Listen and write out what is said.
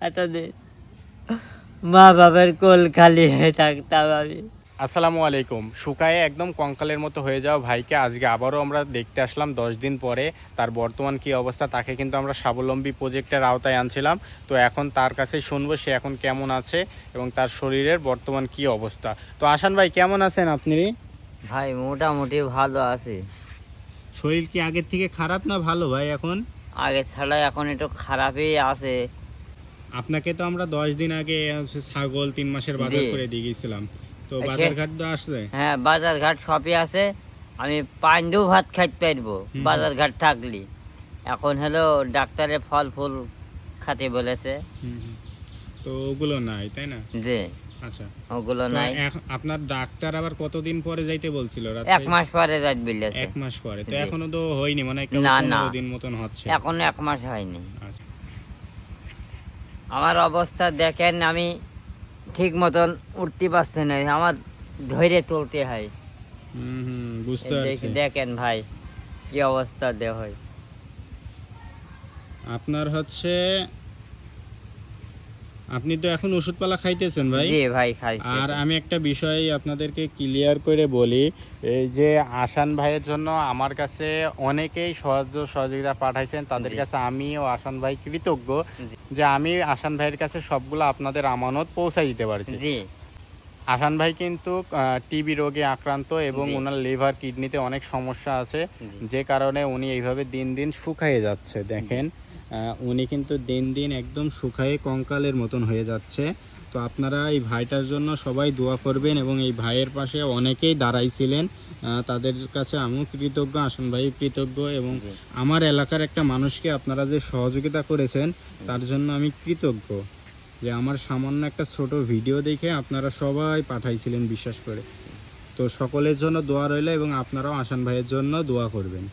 এতদিন। মা বাবার কোল খালি হয়ে থাকতাম আমি। আসসালামু আলাইকুম। শুকায়ে একদম কঙ্কালের মতো হয়ে যাওয়া ভাইকে আজকে আবারও আমরা দেখতে আসলাম দশ দিন পরে। তার বর্তমান কি অবস্থা তাকে কিন্তু আমরা স্বাবলম্বী প্রজেক্টের আওতায় আনছিলাম। তো এখন তার কাছে শুনব সে এখন কেমন আছে এবং তার শরীরের বর্তমান কি অবস্থা। তো আসান ভাই কেমন আছেন আপনি? ভাই মোটামুটি ভালো আছে। শরীর কি আগের থেকে খারাপ না ভালো ভাই এখন? আগে ছাড়া এখন একটু খারাপই আছে। আপনাকে তো আমরা দশ দিন আগে ছাগল তিন মাসের বাজার করে দিয়ে গেছিলাম। তো বাজার ঘাট তো আসছে হ্যাঁ বাজার ঘাট সবই আছে। আমি পাইন্দেও ভাত খাইতে পারব বাজার ঘাট থাকলি। এখন হলো ডাক্তারের ফল ফুল খাতে বলেছে। তো ওগুলো নাই তাই না? যে আচ্ছা। ওগুলো নাই। আপনার ডাক্তার আবার কতদিন পরে যাইতে বলছিল? এক মাস পরে যাই বলেছে। এক মাস পরে। তো জি। এখনও তো হয়নি মানে না, না। দিন মতন হচ্ছে। এখন এক মাস হয়নি। আমার অবস্থা দেখেন আমি ঠিক মতন উঠতে পারছি না। আমার ধৈর্য চলতে হয়। দেখেন ভাই কি অবস্থা দেহ আপনার হচ্ছে আপনি তো এখন ওষুধপালা খাইতেছেন ভাই? জি ভাই খাই আর আমি একটা বিষয় আপনাদেরকে ক্লিয়ার করে বলি এই যে আসান ভাইয়ের জন্য আমার কাছে অনেকেই সাহায্য সহযোগিতা পাঠাইছেন তাদের কাছে আমি ও আসান ভাই কৃতজ্ঞ যে আমি আসান ভাইয়ের কাছে সবগুলো আপনাদের আমানত পৌঁছাই দিতে পারছি। জি। আসান ভাই কিন্তু টিবি রোগে আক্রান্ত এবং ওনার লিভার কিডনিতে অনেক সমস্যা আছে যে কারণে উনি এইভাবে দিন দিন শুকায়ে যাচ্ছে দেখেন। উনি কিন্তু দিন দিন একদম শুকায়ে কঙ্কালের মতন হয়ে যাচ্ছে। তো আপনারা এই ভাইটার জন্য সবাই দোয়া করবেন এবং এই ভাইয়ের পাশে অনেকেই দাঁড়াইছিলেন। তাদের কাছে আমিও কৃতজ্ঞ আসন ভাই কৃতজ্ঞ এবং আমার এলাকার একটা মানুষকে আপনারা যে সহযোগিতা করেছেন তার জন্য আমি কৃতজ্ঞ যে আমার সামান্য একটা ছোট ভিডিও দেখে আপনারা সবাই পাঠাইছিলেন বিশ্বাস করে। তো সকলের জন্য দোয়া রইল এবং আপনারাও আসান ভাইয়ের জন্য দোয়া করবেন।